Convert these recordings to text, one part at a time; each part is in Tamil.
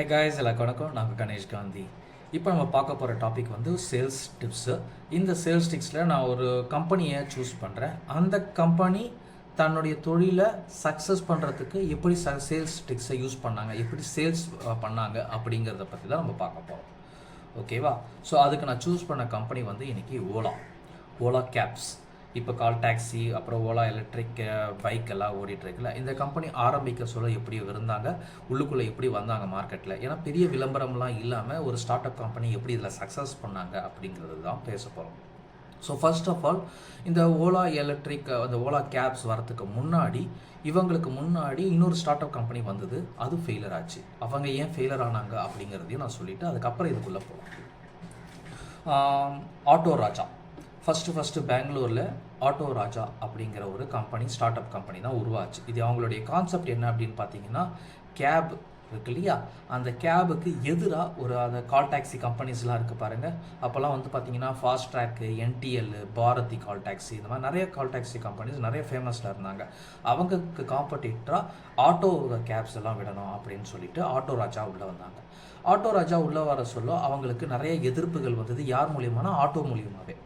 ஹை காய்ஸ் எல்லாருக்கும் வணக்கம். நாங்கள் கணேஷ் காந்தி. இப்போ நம்ம பார்க்க போகிற டாபிக் வந்து சேல்ஸ் டிப்ஸு இந்த சேல்ஸ் டிப்ஸில் நான் ஒரு கம்பெனியை சூஸ் பண்ணுறேன் அந்த கம்பெனி தன்னுடைய தொழிலை சக்ஸஸ் பண்ணுறதுக்கு எப்படி ச சேல்ஸ் டிப்ஸை யூஸ் பண்ணாங்க எப்படி சேல்ஸ் பண்ணாங்க அப்படிங்கிறத பற்றி தான் நம்ம பார்க்க போகிறோம் ஓகேவா ஸோ அதுக்கு நான் சூஸ் பண்ண கம்பெனி வந்து இன்றைக்கி ஓலா. ஓலா கேப்ஸ் இப்போ கால் டாக்ஸி அப்புறம் ஓலா எலக்ட்ரிக் பைக் எல்லாம் ஓடிட்டுருக்குல்ல இந்த கம்பெனி ஆரம்பிக்க சொல்ல எப்படி இருந்தாங்க? உள்ளுக்குள்ளே எப்படி வந்தாங்க மார்க்கெட்டில் ஏன்னா பெரிய விளம்பரம்லாம் இல்லாமல் ஒரு ஸ்டார்ட் அப் கம்பெனி எப்படி இதில் சக்ஸஸ் பண்ணாங்க அப்படிங்கிறது தான் பேச போகிறோம் ஸோ ஃபர்ஸ்ட் ஆஃப் ஆல் இந்த ஓலா எலக்ட்ரிக் அந்த ஓலா கேப்ஸ் வரத்துக்கு முன்னாடி இவங்களுக்கு முன்னாடி இன்னொரு ஸ்டார்ட் அப் கம்பெனி வந்தது. அது ஃபெயிலர் ஆச்சு. அவங்க ஏன் ஃபெயிலர் ஆனாங்க அப்படிங்கிறதையும் நான் சொல்லிவிட்டு அதுக்கப்புறம் இதுக்குள்ளே போகலாம் ஆட்டோ ராஜா. ஃபஸ்ட்டு ஃபஸ்ட்டு பெங்களூரில் ஆட்டோ ராஜா அப்படிங்கிற ஒரு கம்பெனி ஸ்டார்ட் அப் கம்பெனி தான் உருவாச்சு. இது அவங்களுடைய கான்செப்ட் என்ன அப்படின்னு பார்த்தீங்கன்னா கேப் இருக்கு இல்லையா? அந்த கேபுக்கு எதிராக ஒரு அந்த கால் டாக்ஸி கம்பெனிஸ்லாம் இருக்குது பாருங்கள் அப்போல்லாம் வந்து பார்த்தீங்கன்னா fast track NTL Bharathi call taxi இந்த மாதிரி நிறைய கால் டாக்ஸி கம்பெனிஸ் நிறைய ஃபேமஸில் இருந்தாங்க. அவங்களுக்கு காம்படிட்டராக ஆட்டோ கேப்ஸ் எல்லாம் விடணும் அப்படின்னு சொல்லிட்டு ஆட்டோ ராஜா உள்ளே வந்தாங்க. ஆட்டோ ராஜா உள்ளே வர சொல்ல அவங்களுக்கு நிறைய எதிர்ப்புகள் வந்தது. யார் மூலியமானா ஆட்டோ மூலியமாகவே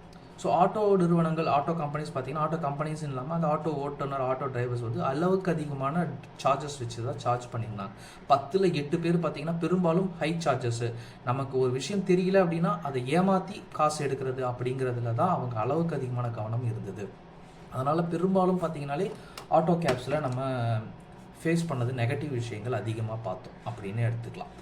ஸோ ஆட்டோ நிறுவனங்கள் ஆட்டோ கம்பெனிஸ் பார்த்தீங்கன்னா ஆட்டோ கம்பெனிஸ் இல்லாமல் அந்த ஆட்டோ ஓட்டுநர் ஆட்டோ டிரைவர்ஸ் வந்து அளவுக்கு அதிகமான சார்ஜஸ் வச்சு தான் சார்ஜ் பண்ணியிருந்தாங்க பத்தில் எட்டு பேர் பார்த்தீங்கன்னா பெரும்பாலும் ஹை சார்ஜஸ்ஸு நமக்கு ஒரு விஷயம் தெரியல அப்படின்னா அதை ஏமாற்றி காசு எடுக்கிறது அப்படிங்கிறதுல தான் அவங்க அளவுக்கு அதிகமான கவனம் இருந்தது. அதனால் பெரும்பாலும் பார்த்தீங்கன்னாலே ஆட்டோ கேப்ஸில் நம்ம ஃபேஸ் பண்ணது நெகட்டிவ் விஷயங்கள் அதிகமாக பார்த்தோம் அப்படின்னு எடுத்துக்கலாம்.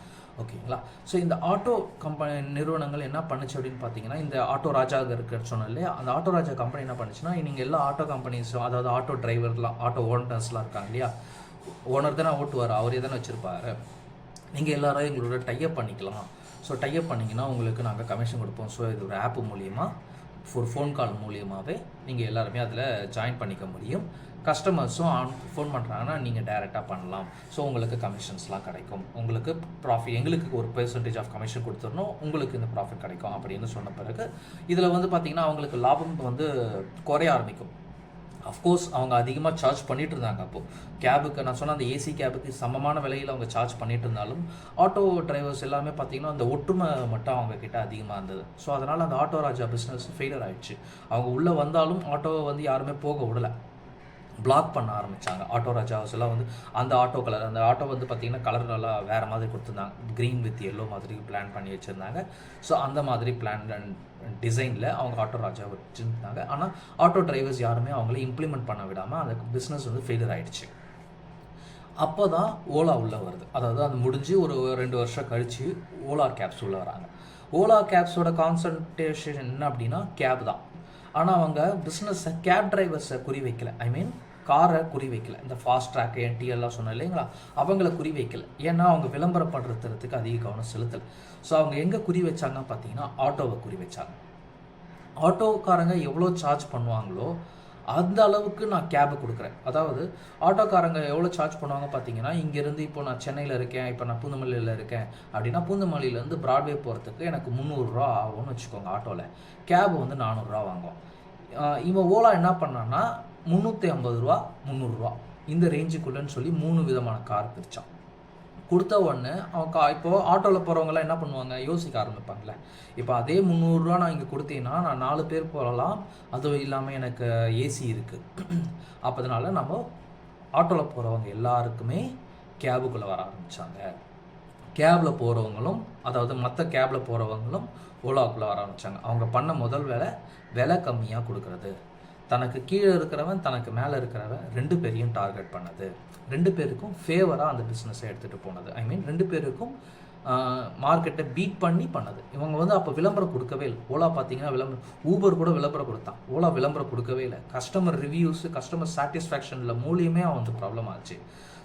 ஓகேங்களா? ஸோ இந்த ஆட்டோ கம்பெனி நிறுவனங்கள் என்ன பண்ணுச்சு அப்படின்னு பார்த்தீங்கன்னா இந்த ஆட்டோ ராஜா இருக்கிற சொன்னோம் இல்லையா? அந்த ஆட்டோ ராஜா கம்பெனி என்ன பண்ணுச்சுன்னா நீங்கள் எல்லா ஆட்டோ கம்பெனிஸும் அதாவது ஆட்டோ டிரைவர்லாம் ஆட்டோ ஓனர்ஸ்லாம் இருக்காங்க இல்லையா? ஓனர் தானே ஓட்டுவார் அவரே தானே வச்சுருப்பாரு. நீங்கள் எல்லாரும் எங்களோட டைப் பண்ணிக்கலாம். ஸோ டைப் பண்ணிங்கன்னா உங்களுக்கு நாங்கள் கமிஷன் கொடுப்போம். ஸோ இது ஒரு ஆப் மூலியமாக ஒரு ஃபோன் கால் மூலியமாகவே நீங்கள் எல்லாருமே அதில் ஜாயின் பண்ணிக்க முடியும். கஸ்டமர்ஸும் ஆன் ஃபோன் பண்ணுறாங்கன்னா நீங்கள் டைரெக்டாக பண்ணலாம். ஸோ உங்களுக்கு கமிஷன்ஸ்லாம் கிடைக்கும். உங்களுக்கு ப்ராஃபிட் எங்களுக்கு ஒரு பெர்சன்டேஜ் ஆஃப் கமிஷன் கொடுத்துடணும். உங்களுக்கு இந்த ப்ராஃபிட் கிடைக்கும் அப்படின்னு சொன்ன பிறகு இதில் வந்து பார்த்திங்கன்னா அவங்களுக்கு லாபம் வந்து குறைய ஆரம்பிக்கும். அஃப்கோர்ஸ் அவங்க அதிகமாக சார்ஜ் பண்ணிட்டு இருந்தாங்க அப்போது கேபுக்கு நான் சொன்ன அந்த ஏசி கேபுக்கு சமமான விலையில் அவங்க சார்ஜ் பண்ணிட்டு இருந்தாலும் ஆட்டோ டிரைவர்ஸ் எல்லாமே பார்த்தீங்கன்னா அந்த ஒற்றுமை மட்டும் அவங்க கிட்ட அதிகமாக இருந்தது. ஸோ அதனால் அந்த ஆட்டோ ராஜா பிஸ்னஸ் ஃபெயிலியர் ஆயிடுச்சு. அவங்க உள்ளே வந்தாலும் ஆட்டோவை வந்து யாருமே போக விடலை. பிளாக் பண்ண ஆரம்பித்தாங்க ஆட்டோ ராஜாஸ் எல்லாம் வந்து அந்த ஆட்டோ கலர் அந்த ஆட்டோ வந்து பார்த்திங்கன்னா கலர் நல்லா வேறு மாதிரி கொடுத்துருந்தாங்க. க்ரீன் வித் எல்லோ மாதிரி பிளான் பண்ணி வச்சுருந்தாங்க. ஸோ அந்த மாதிரி பிளான் டிசைனில் அவங்க ஆட்டோ ராஜா வச்சுருந்தாங்க. ஆனால் ஆட்டோ டிரைவர்ஸ் யாருமே அவங்கள இம்ப்ளிமெண்ட் பண்ண விடாமல் அந்த பிஸ்னஸ் வந்து ஃபெயிலியர் ஆகிடுச்சு அப்போ தான் ஓலா உள்ளே வருது. அதாவது அது முடிஞ்சு ஒரு ரெண்டு வருஷம் கழித்து ஓலா கேப்ஸ் உள்ளே வராங்க. ஓலா கேப்ஸோட கான்சன்ட்ரேஷன் என்ன அப்படின்னா கேப் தான். ஆனால் அவங்க பிஸ்னஸை கேப் டிரைவர்ஸை குறி வைக்கல. ஐ மீன் காரை குறி வைக்கல. இந்த ஃபாஸ்ட் ட்ராக் என்டிஎல்லாம் சொன்னேன் இல்லைங்களா? அவங்கள குறி வைக்கல. ஏன்னா அவங்க விளம்பரம் பண்ணுறதுக்கு அதிக கவனம் செலுத்தலை. ஸோ அவங்க எங்கே குறி வச்சாங்க பார்த்தீங்கன்னா ஆட்டோவை குறி வச்சாங்க. ஆட்டோக்காரங்க எவ்வளோ சார்ஜ் பண்ணுவாங்களோ அந்த அளவுக்கு நான் கேபு கொடுக்குறேன். அதாவது ஆட்டோக்காரங்க எவ்வளோ சார்ஜ் பண்ணுவாங்க பார்த்தீங்கன்னா இங்கேருந்து இப்போ நான் சென்னையில் இருக்கேன் இப்போ நான் பூந்தமல்லியில் இருக்கேன் அப்படின்னா பூந்தமல்லியிலேருந்து ப்ராட்வே போகிறதுக்கு எனக்கு முந்நூறுரூவா ஆகும்னு வச்சுக்கோங்க ஆட்டோவில் கேப் வந்து நானூறுரூவா வாங்குவோம் இவன் ஓலா என்ன பண்ணான்னா முந்நூற்றி ஐம்பது ரூபா முந்நூறுரூவா இந்த ரேஞ்சுக்குள்ளேன்னு சொல்லி மூணு விதமான கார் பிரித்தான் கொடுத்த உடனே அவன் கா இப்போது ஆட்டோவில் போகிறவங்களாம் என்ன பண்ணுவாங்க? யோசிக்க ஆரம்பிப்பாங்களே இப்போ அதே முந்நூறுரூவா நான் இங்கே கொடுத்தீங்கன்னா நான் நாலு பேர் போகலாம் அதுவும் இல்லாமல் எனக்கு ஏசி இருக்குது அப்போ அதனால் நம்ம ஆட்டோவில் போகிறவங்க எல்லாருக்குமே கேபுக்குள்ளே வர ஆரம்பித்தாங்க கேபில் போகிறவங்களும் அதாவது மற்ற கேபில் போகிறவங்களும் ஓலாவுக்குள்ளே வர ஆரம்பித்தாங்க அவங்க பண்ண முதல் வேலை விலை கம்மியாக கொடுக்குறது. தனக்கு கீழே இருக்கிறவன் தனக்கு மேலே இருக்கிறவன் ரெண்டு பேரையும் டார்கெட் பண்ணது. ரெண்டு பேருக்கும் ஃபேவராக அந்த பிஸ்னஸை எடுத்துகிட்டு போனது. ஐ மீன் ரெண்டு பேருக்கும் மார்க்கெட்டை பீட் பண்ணி பண்ணது. இவங்க வந்து அப்போ விளம்பரம் கொடுக்கவே இல்லை. ஓலா பார்த்தீங்கன்னா விளம்பரம் ஊபர் கூட விளம்பரம் கொடுத்தான். ஓலா விளம்பரம் கொடுக்கவே இல்லை. கஸ்டமர் ரிவ்யூஸு கஸ்டமர் சாட்டிஸ்ஃபேக்ஷனில் மூலியமே அவன் வந்து ப்ராப்ளம் ஆச்சு.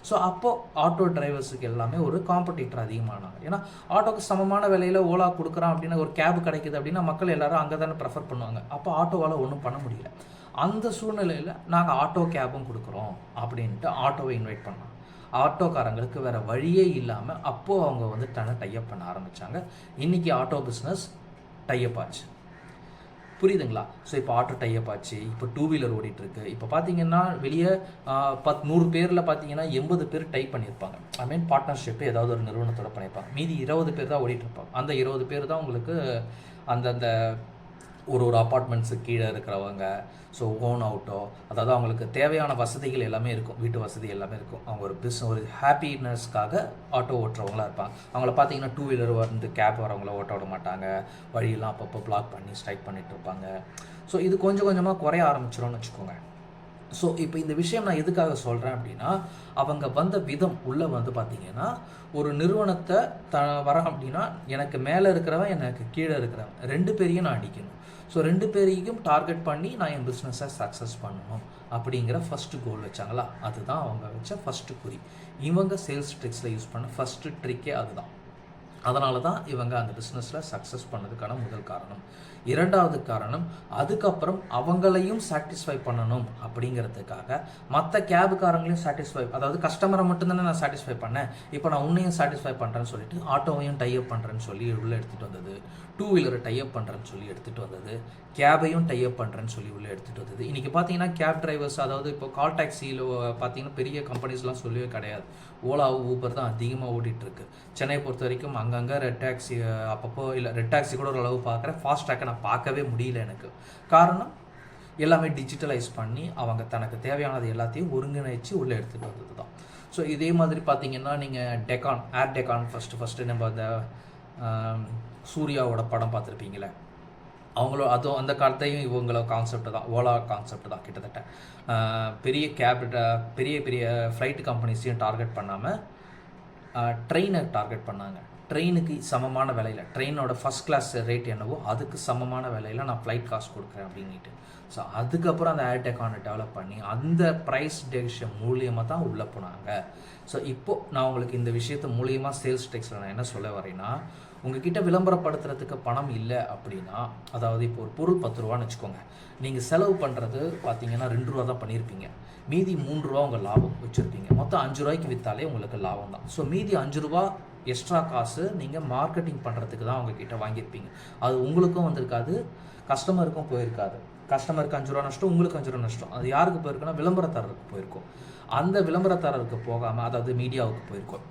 ஸோ அப்போது ஆட்டோ டிரைவர்ஸுக்கு எல்லாமே ஒரு காம்படிட்டர் அதிகமானாங்க. ஏன்னா ஆட்டோக்கு சமமான விலையில் ஓலா கொடுக்குறான் அப்படின்னா ஒரு கேப் கிடைக்குது அப்படின்னா மக்கள் எல்லாரும் அங்கே தானே ப்ரெஃபர் பண்ணுவாங்க. அப்போ ஆட்டோவால் ஒன்றும் பண்ண முடியல. அந்த சூழ்நிலையில் நாங்கள் ஆட்டோ கேபும் கொடுக்குறோம் அப்படின்ட்டு ஆட்டோவை இன்வைட் பண்ணோம். ஆட்டோக்காரங்களுக்கு வேறு வழியே இல்லாமல் அப்போது அவங்க வந்து தன்னை டைப் பண்ண ஆரம்பித்தாங்க இன்றைக்கி ஆட்டோ பிஸ்னஸ் டைப் ஆச்சு. புரியுதுங்களா? ஸோ இப்போ ஆட்டோ டைப் ஆச்சு. இப்போ டூ வீலர் ஓடிட்டுருக்கு. இப்போ பார்த்தீங்கன்னா வெளியே பத் நூறு பேரில் பார்த்தீங்கன்னா எண்பது பேர் டைப் பண்ணியிருப்பாங்க. ஐ மீன் பார்ட்னர்ஷிப் ஏதாவது ஒரு நிறுவனத்தோட பண்ணியிருப்பாங்க. மீதி இருபது பேர் தான் ஓடிட்டுருப்பாங்க. அந்த இருபது பேர் தான் உங்களுக்கு அந்தந்த ஒரு ஒரு அப்பார்ட்மெண்ட்ஸுக்கு கீழே இருக்கிறவங்க ஸோ ஓன் அவுட்டோ அதாவது அவங்களுக்கு தேவையான வசதிகள் எல்லாமே இருக்கும் வீட்டு வசதி எல்லாமே இருக்கும். அவங்க ஒரு பிஸ் ஒரு ஹாப்பினஸ்க்காக ஆட்டோ ஓட்டுறவங்களா இருப்பாங்க. அவங்கள பார்த்தீங்கன்னா டூ வீலர் வந்து கேப் வரவங்கள ஓட்ட விட மாட்டாங்க. வழியெல்லாம் அப்பப்போ பிளாக் பண்ணி ஸ்ட்ரைக் பண்ணிகிட்ருப்பாங்க இருப்பாங்க. ஸோ இது கொஞ்சம் கொஞ்சமாக குறைய ஆரம்பிச்சிடும்னு வச்சுக்கோங்க. ஸோ இப்போ இந்த விஷயம் நான் எதுக்காக சொல்கிறேன் அப்படின்னா அவங்க வந்த விதம் உள்ளே வந்து பார்த்திங்கன்னா ஒரு நிறுவனத்தை த வரேன் அப்படின்னா எனக்கு மேலே இருக்கிறவன் எனக்கு கீழே இருக்கிறவன். ரெண்டு பேரையும் நான் அடிக்கணும். ஸோ ரெண்டு பேரையும் டார்கெட் பண்ணி நான் என் பிஸ்னஸை சக்ஸஸ் பண்ணணும் அப்படிங்கிற ஃபஸ்ட்டு கோல் வச்சாங்களா? அதுதான் அவங்க வச்ச ஃபஸ்ட்டு குறி. இவங்க சேல்ஸ் ட்ரிக்ஸில் யூஸ் பண்ண ஃபஸ்ட்டு ட்ரிக்கே அதுதான். அதனால தான் இவங்க அந்த பிஸ்னஸில் சக்ஸஸ் பண்ணதுக்கான முதல் காரணம். இரண்டாவது காரணம் அதுக்கப்புறம் அவங்களையும் சாட்டிஸ்ஃபை பண்ணணும் அப்படிங்கிறதுக்காக மற்ற கேபுக்காரங்களையும் சாட்டிஸ்ஃபை அதாவது கஸ்டமரை மட்டும்தானே நான் சாட்டிஸ்ஃபை பண்ணேன். இப்போ நான் உன்னையும் சாட்டிஸ்ஃபை பண்ணுறேன்னு சொல்லிட்டு ஆட்டோவையும் டைப் பண்ணுறேன்னு சொல்லி உள்ளே எடுத்துகிட்டு வந்தது. டூ வீலரை டைப் பண்ணுறேன்னு சொல்லி எடுத்துகிட்டு வந்தது. கேபையும் டைப் பண்ணுறேன்னு சொல்லி உள்ளே எடுத்துகிட்டு வந்தது. இன்றைக்கி பார்த்தீங்கன்னா கேப் டிரைவர்ஸ் அதாவது இப்போ கால் டாக்ஸியில் பார்த்தீங்கன்னா பெரிய கம்பெனிஸ்லாம் சொல்லவே கிடையாது. ஓலா ஊபர் தான் அதிகமாக ஓடிட்டுருக்கு சென்னை பொறுத்த வரைக்கும் அங்கங்கே ரெட் டாக்ஸி அப்பப்போ இல்லை ரெட் டாக்ஸி கூட ஓரளவு பார்க்குறேன் ஃபாஸ்ட் ட்ராக்கை நான் பார்க்கவே முடியல எனக்கு. காரணம்? எல்லாமே டிஜிட்டலைஸ் பண்ணி அவங்க தனக்கு தேவையானது எல்லாத்தையும் ஒருங்கிணைச்சு உள்ளே எடுத்துகிட்டு வந்தது தான் ஸோ இதே மாதிரி பார்த்தீங்கன்னா நீங்கள் Deccan air Deccan first first நம்ம அந்த சூர்யாவோட படம் பார்த்துருப்பீங்களே அவங்களோ அதுவும் அந்த காலத்தையும் இவங்கள கான்செப்ட் தான் ஓலா கான்செப்ட் தான் கிட்டத்தட்ட. பெரிய கேப் பெரிய பெரிய ஃப்ளைட் கம்பெனிஸையும் டார்கெட் பண்ணாமல் ட்ரெயினை டார்கெட் பண்ணாங்க. ட்ரெயினுக்கு சமமான விலையில் ட்ரெயினோட ஃபஸ்ட் கிளாஸ் ரேட் என்னவோ அதுக்கு சமமான விலையில் நான் ஃப்ளைட் காசு கொடுக்குறேன் அப்படின்ட்டு ஸோ அதுக்கப்புறம் அந்த ஏர்டெக்கானை டெவலப் பண்ணி அந்த ப்ரைஸ் டெசிஷன் மூலியமாக தான் உள்ளே போனாங்க. ஸோ இப்போது நான் உங்களுக்கு இந்த விஷயத்தை மூலியமாக சேல்ஸ் டெக்ஸில் நான் என்ன சொல்ல வரேன்னா உங்ககிட்ட விளம்பரப்படுத்துறதுக்கு பணம் இல்லை அப்படின்னா அதாவது இப்போ ஒரு பொருள் பத்து ரூபான்னு வச்சுக்கோங்க. நீங்கள் செலவு பண்ணுறது பார்த்தீங்கன்னா ரெண்டு ரூபா தான் பண்ணியிருப்பீங்க மீதி மூணு ரூபா உங்கள் லாபம் வச்சுருப்பீங்க. மொத்தம் அஞ்சு ரூபாய்க்கு விற்றாலே உங்களுக்கு லாபம் தான். ஸோ மீதி அஞ்சு ரூபா எக்ஸ்ட்ரா காசு நீங்கள் மார்க்கெட்டிங் பண்ணுறதுக்கு தான் அவங்கக்கிட்ட வாங்கியிருப்பீங்க. அது உங்களுக்கும் வந்திருக்காது கஸ்டமருக்கும் போயிருக்காது. கஸ்டமருக்கு அஞ்சு ரூபா நஷ்டம் உங்களுக்கு அஞ்சு ரூபா நஷ்டம். அது யாருக்கு போயிருக்குன்னா விளம்பரதாரருக்கு போயிருக்கும். அந்த விளம்பரதாரருக்கு போகாமல் அதாவது மீடியாவுக்கு போயிருக்கும்.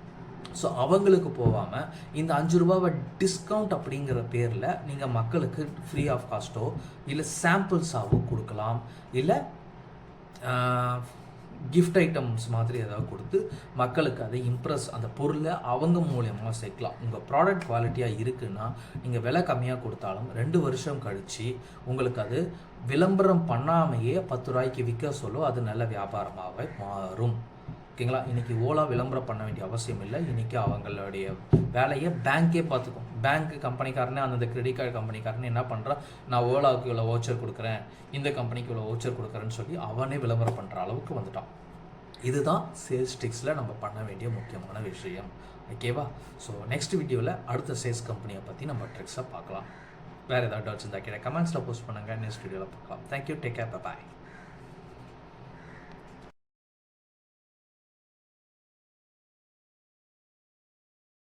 ஸோ அவங்களுக்கு போகாமல் இந்த அஞ்சு ரூபாவை டிஸ்கவுண்ட் அப்படிங்கிற பேரில் நீங்கள் மக்களுக்கு ஃப்ரீ ஆஃப் காஸ்ட்டோ இல்லை சாம்பிள்ஸாவோ கொடுக்கலாம். இல்லை கிஃப்ட் ஐட்டம்ஸ் மாதிரி ஏதாவது கொடுத்து மக்களுக்கு அதை இம்ப்ரெஸ் அந்த பொருளை அவங்க மூலயமா சேர்க்கலாம். உங்கள் ப்ராடக்ட் குவாலிட்டியாக இருக்குன்னா நீங்கள் விலை கம்மியாக கொடுத்தாலும் ரெண்டு வருஷம் கழித்து உங்களுக்கு அது விளம்பரம் பண்ணாமையே பத்து ரூபாய்க்கு விற்க சொல்லும். அது நல்ல வியாபாரமாகவே மாறும். ஓகேங்களா? இன்றைக்கி ஓலா விளம்பரம் பண்ண வேண்டிய அவசியம் இல்லை. இன்றைக்கி அவங்களுடைய வேலையை பேங்க்கே பார்த்துக்கும். பேங்க் கம்பெனிக்காரனே அந்தந்த கிரெடிட் கார்டு கம்பெனிக்காரனே என்ன பண்ணுறான் நான் ஓலாவுக்கு இவ்வளோ ஓச்சர் கொடுக்குறேன். இந்த கம்பெனிக்கு இவ்வளோ ஓச்சர் கொடுக்குறேன்னு சொல்லி அவனே விளம்பரம் பண்ணுற அளவுக்கு வந்துட்டான். இதுதான் சேல்ஸ் டிக்ஸில் நம்ம பண்ண வேண்டிய முக்கியமான விஷயம். ஓகேவா ஸோ நெக்ஸ்ட் வீடியோவில் அடுத்த சேல்ஸ் கம்பெனியை பற்றி நம்ம ட்ரிக்ஸை பார்க்கலாம். வேறு ஏதாவது டவுட்ஸ் இருந்தால் கீழே கமெண்ட்ஸில் போஸ்ட் பண்ணுங்கள் நெக்ஸ்ட் வீடியோவில் பார்க்கலாம். Thank you take care bye